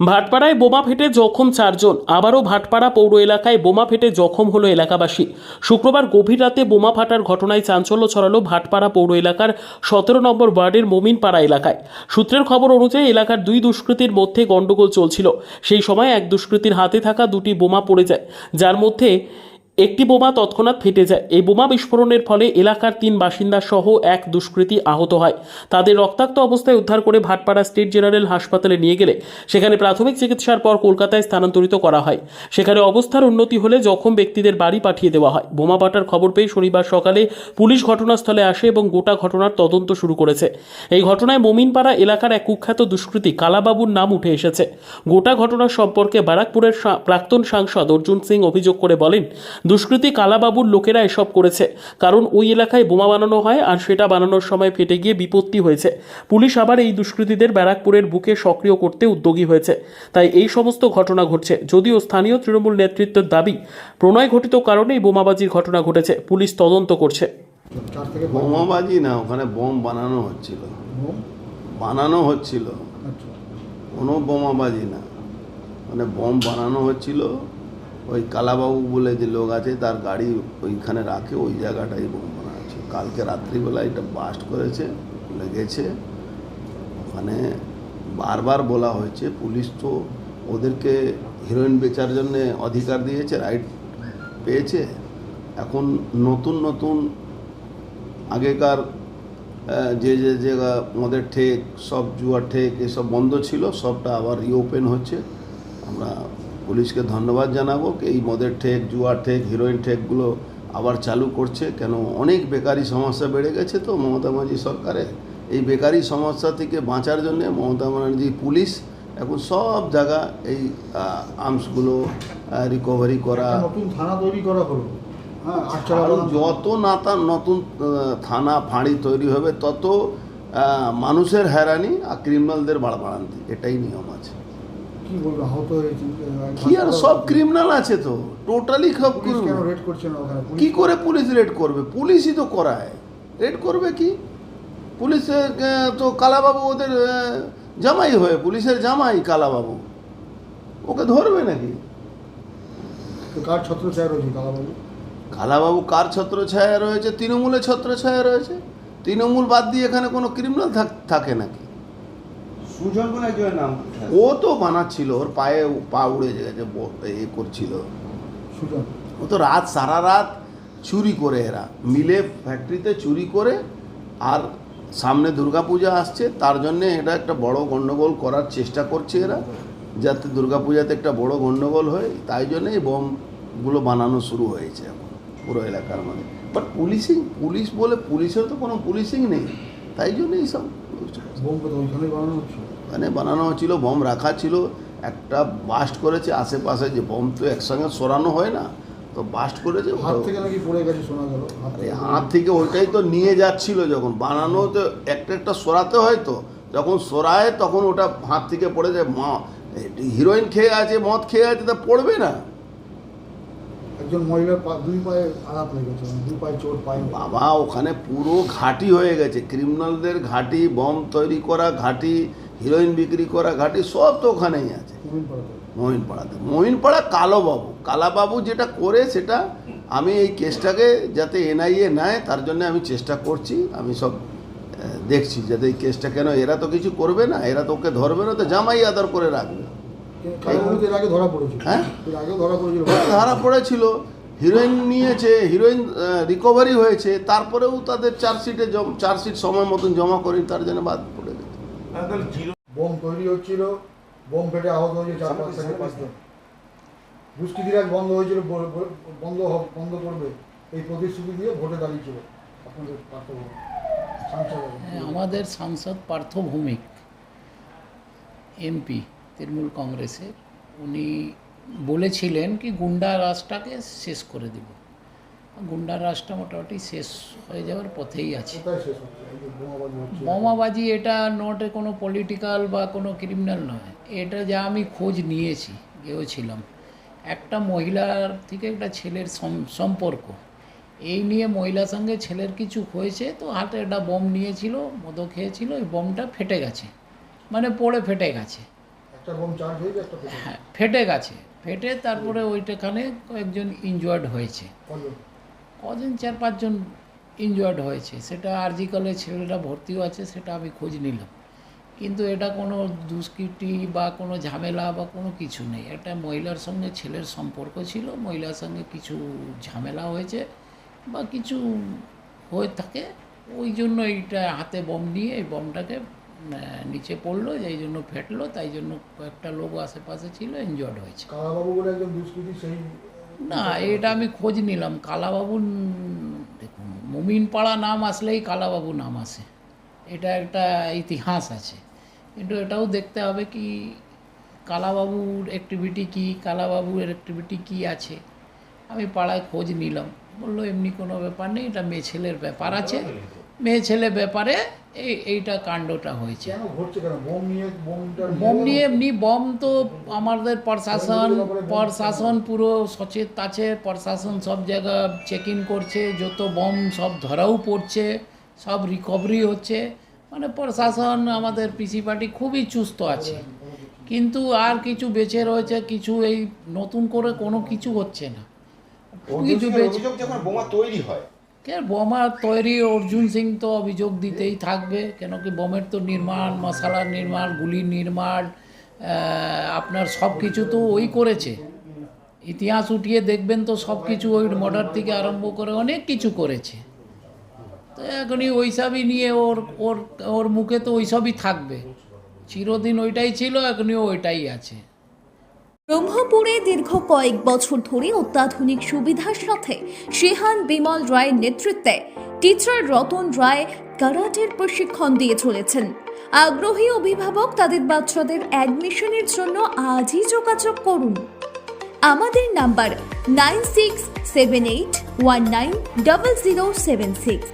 ভাটপাড়ায় বোমা ফেটে জখম চারজন। আবারও ভাটপাড়া পৌর এলাকায় বোমা ফেটে জখম হলো এলাকাবাসী। শুক্রবার গভীর রাতে বোমা ফাটার ঘটনায় চাঞ্চল্য ছড়ালো ভাটপাড়া পৌর এলাকার সতেরো নম্বর ওয়ার্ডের মোমিনপাড়া এলাকায়। সূত্রের খবর অনুযায়ী এলাকার দুই দুষ্কৃতীর মধ্যে গণ্ডগোল চলছিল। সেই সময় এক দুষ্কৃতীর হাতে থাকা দুটি বোমা পড়ে যায়, যার মধ্যে একটি বোমা তৎক্ষণাৎ ফেটে যায়। এই বোমা বিস্ফোরণের ফলে এলাকার তিন বাসিন্দা সহ এক দুষ্কৃতী আহত হয়। তাদের রক্তাক্ত অবস্থায় উদ্ধার করে ভাটপাড়া স্টেট জেনারেল হাসপাতালে নিয়ে গেলে। সেখানে প্রাথমিক চিকিৎসার পর কলকাতায় স্থানান্তরিত করা হয়। সেখানে অবস্থার উন্নতি হলে জখম ব্যক্তিদের বাড়ি পাঠিয়ে দেওয়া হয়। বোমা ফাটার খবর পেয়ে শনিবার সকালে পুলিশ ঘটনাস্থলে আসে এবং গোটা ঘটনার তদন্ত শুরু করেছে। এই ঘটনায় মোমিনপাড়া এলাকার এক কুখ্যাত দুষ্কৃতী কালাবাবুর নাম উঠে এসেছে। গোটা ঘটনা সম্পর্কে বারাকপুরের প্রাক্তন সাংসদ অর্জুন সিং অভিযোগ করে বলেন দুষ্কৃতী কালাবাবুর লোকেরা এসব করেছে। কারণ ওই এলাকায় বোমা বানানো হয় আর সেটা বানানোর সময় ফেটে গিয়ে বিপত্তি হয়েছে। পুলিশ আবার এই দুষ্কৃতীদের ব্যারাকপুরের বুকে সক্রিয় করতে উদ্যোগী হয়েছে। তাই এই সমস্ত ঘটনা ঘটছে। যদিও স্থানীয় তৃণমূল নেতৃত্বের দাবি প্রণয় ঘটিত কারণেই বোমাবাজির ঘটনা ঘটেছে। পুলিশ তদন্ত করছে। বোমাবাজি না ওখানে বোম বানানো হচ্ছিল। বানানো হচ্ছিল। আচ্ছা। কোনো বোমাবাজি না। মানে বোম বানানো হচ্ছিল ওই কালাবাবু বলে যে লোক আছে, তার গাড়ি ওইখানে রাখে, ওই জায়গাটাই বোম হচ্ছিল কালকে রাত্রিবেলা এটা বাস্ট করেছে, লেগেছে। ওখানে বারবার বলা হয়েছে, পুলিশ তো ওদেরকে হিরোইন বেচার জন্য অধিকার দিয়েছে রাইট পেয়েছে। এখন নতুন নতুন আগেকার যে যে জায়গা মদের ঠেক, সব জুয়ার ঠেক, এসব বন্ধ ছিল, সবটা আবার রিওপেন হচ্ছে। আমরা পুলিশকে ধন্যবাদ জানাব কি এই মদের ঠেক জুয়ার ঠেক হিরোইন ঠেকগুলো আবার চালু করছে। কেন অনেক বেকারি সমস্যা বেড়ে গেছে তো মমতা ব্যানার্জি সরকারের এই বেকারি সমস্যা থেকে বাঁচার জন্য মমতা ব্যানার্জি পুলিশ এখন সব জায়গা এই আর্মসগুলো রিকভারি করা। নতুন থানা তৈরি করা হলো হ্যাঁ যত নাতা নতুন থানা ফাঁড়ি তৈরি হবে তত মানুষের হ্যারানি আর ক্রিমিনালদের বাড়বাড়ান্তি। এটাই নিয়ম আছে। কি বলব আহত হয়েছে কি আর সব ক্রিমিনাল আছে তো? টোটালি সব পুলিশ কেন রেড করছে না ওখানে? কি করে পুলিশ রেড করবে? পুলিশই তো করায়। রেড করবে কি? পুলিশের আহ, তো কালাবাবু ওদের জামাই হয়ে পুলিশের জামাই কালাবাবু। ওকে ধরবে নাকি? কার ছত্র ছায়া রয়েছে কালাবাবু কালাবাবু কার ছত্র ছায়া রয়েছে? তৃণমূলের ছত্র ছায়া রয়েছে? তৃণমূল বাদ দিয়ে এখানে কোনো ক্রিমিনাল থাকে নাকি? সুজন বলে একজনের নাম ও তো বানাচ্ছিল ওর পায়ে পা উড়ে গেছে এ করছিল। সুজন। ও তো রাত সারা রাত চুরি করে এরা। মিলে ফ্যাক্টরিতে চুরি করে আর সামনে দুর্গাপূজা আসছে তার জন্য এটা একটা বড় গণ্ডগোল করার চেষ্টা করছে এরা যাতে দুর্গাপূজাতে একটা বড় গণ্ডগোল হয়। তাই জন্যে এই বোমগুলো বানানো শুরু হয়েছে এখন পুরো এলাকার মধ্যে। বাট পুলিশিং পুলিশ বলে পুলিশের তো কোনো পুলিশিং নেই। তাই জন্য এইসব মানে বানানো হচ্ছিল। বোম রাখা ছিল একটা বাস্ট করেছে আশেপাশে যে বোম তো একসঙ্গে সরানো হয় না তো বাস্ট করেছে হাত থেকে নাকি পড়ে গেছে শোনা গেল। আরে হাত থেকে ওইটাই তো নিয়ে যাচ্ছিল যখন বানানো তো একটা একটা সরাতে হয় তো যখন সরায় তখন ওটা হাত থেকে পড়ে যায় মা হিরোইন খেয়ে আছে মদ খেয়ে আছে তা পড়বে না। একজন মহিলার পা- দুই পায়ে আঘাত লেগেছে মানে দুই পায়ে চোট পায়ে। বাবা ওখানে পুরো ঘাঁটি হয়ে গেছে। ক্রিমিনালদের ঘাঁটি বম তৈরি করা ঘাঁটি হিরোইন বিক্রি করা ঘাঁটি সব তো ওখানেই আছে। মহিনপাড়াতে। মহিনপাড়া কালোবাবু। কালাবাবু যেটা করে সেটা আমি এই কেসটাকে যাতে এনআইএ নেয় তার জন্য আমি চেষ্টা করছি। আমি সব দেখছি যাতে এই কেসটা কেন এরা তো কিছু করবে না এরা তো ওকে ধরবে না তো জামাই আদর করে রাখবে। এর আগে ধরা পড়েছিল। হ্যাঁ? এর আগেও ধরা পড়েছিল। ধরা পড়েছিল। হিরোইন নিয়েছে হিরোইন রিকভারি হয়েছে তারপরেও তাদের চার্জশিটে চার্জশিট সময় মতন জমা করি তার জন্য বাদ পড়ে গেছে। বোম তৈরি হচ্ছিল বোম ফেটে আহত হয়েছে চার পাঁচ থেকে পাঁচজন দুষ্কৃতিরাজ বন্ধ হয়েছিল বন্ধ হবে- বন্ধ করবে। এই প্রতিশ্রুতি দিয়ে ভোটে দাঁড়িয়েছিল। আপনাদের পার্থ হ্যাঁ, আমাদের সাংসদ পার্থ ভৌমিক এমপি। তৃণমূল কংগ্রেসের উনি বলেছিলেন কি গুন্ডা রাজটাকে শেষ করে দেব। গুন্ডা রাজটা মোটামুটি শেষ হয়ে যাওয়ার পথেই আছে। বোমাবাজি এটা নট কোনো পলিটিক্যাল বা কোনো ক্রিমিনাল নয়। এটা যা আমি খোঁজ নিয়েছি গিয়েছিলাম একটা মহিলার থেকে একটা ছেলের সম্পর্ক। এই নিয়ে মহিলার সঙ্গে ছেলের কিছু হয়েছে তো হাতে একটা বোম নিয়েছিল মদো খেয়েছিল ওই বোমটা ফেটে গেছে। মানে পড়ে ফেটে গেছে। হ্যাঁ ফেটে গেছে। ফেটে তারপরে ওইটাখানে কয়েকজন ইনজয়ার্ড হয়েছে। কজন? চার পাঁচজন ইনজয়ার্ড হয়েছে। সেটা আরজিকালে ছেলেরা ভর্তিও আছে সেটা আমি খোঁজ নিলাম। কিন্তু এটা কোনো দুষ্কৃতি বা কোনো ঝামেলা বা কোনো কিছু নেই। একটা মহিলার সঙ্গে ছেলের সম্পর্ক ছিল মহিলার সঙ্গে কিছু ঝামেলা হয়েছে বা কিছু হয়ে থাকে ওই জন্য এইটা হাতে বম নিয়ে এই বমটাকে নিচে পড়ল এই জন্য ফেটলো তাই জন্য কয়েকটা লোক আশেপাশে ছিল এনজয়েড হয়েছে। কালাবাবু বলে একজন দুষ্কৃতী সেই না এটা আমি খোঁজ নিলাম। কালাবাবু দেখুন মুমিন পাড়া নাম আসলেই কালাবাবু নাম আসে। এটা একটা ইতিহাস আছে। কিন্তু এটাও দেখতে হবে কি কালাবাবুর অ্যাক্টিভিটি কি কালাবাবুর অ্যাক্টিভিটি কি আছে। আমি পাড়ায় খোঁজ নিলাম। বলল এমনি কোনো ব্যাপার নেই এটা মেয়ে ছেলের ব্যাপার আছে। মেয়ে ছেলে ব্যাপারে এই এইটা কাণ্ডটা হয়েছে। বোম নিয়ে এমনি বম তো আমাদের প্রশাসন প্রশাসন পুরো সচেত আছে প্রশাসন সব জায়গা চেক ইন করছে যত বম সব ধরাও পড়ছে সব রিকভারি হচ্ছে। মানে প্রশাসন আমাদের পিসি পার্টি খুবই চুস্ত আছে। কিন্তু আর কিছু বেঁচে রয়েছে কিছু এই নতুন করে কোনো কিছু হচ্ছে না। কিছু বেঁচে যখন বোমা তৈরি হয় কে বোমা তৈরি, অর্জুন সিং তো অভিযোগ দিতেই থাকবে, কেন কি বোমের তো নির্মাণ, মশালার নির্মাণ, গুলির নির্মাণ আপনার সব কিছু তো ওই করেছে। ইতিহাস উঠিয়ে দেখবেন তো সব কিছু ওই মর্ডার থেকে আরম্ভ করে অনেক কিছু করেছে। তো এখনই ওইসবই নিয়ে ওর ওর ওর মুখে তো ওইসবই থাকবে। চিরদিন ওইটাই ছিল, এখনই ওইটাই আছে। ব্রহ্মপুরে দীর্ঘ কয়েক বছর ধরে অত্যাধুনিক সুবিধার সাথে শিহান বিমল রায়ের নেতৃত্বে টিচার রতন রায় কারাটের প্রশিক্ষণ দিয়ে চলেছেন। আগ্রহী অভিভাবক তাদের বাচ্চাদের অ্যাডমিশনের জন্য আজই যোগাযোগ করুন। আমাদের number nine six seven eight one nine double zero seven six.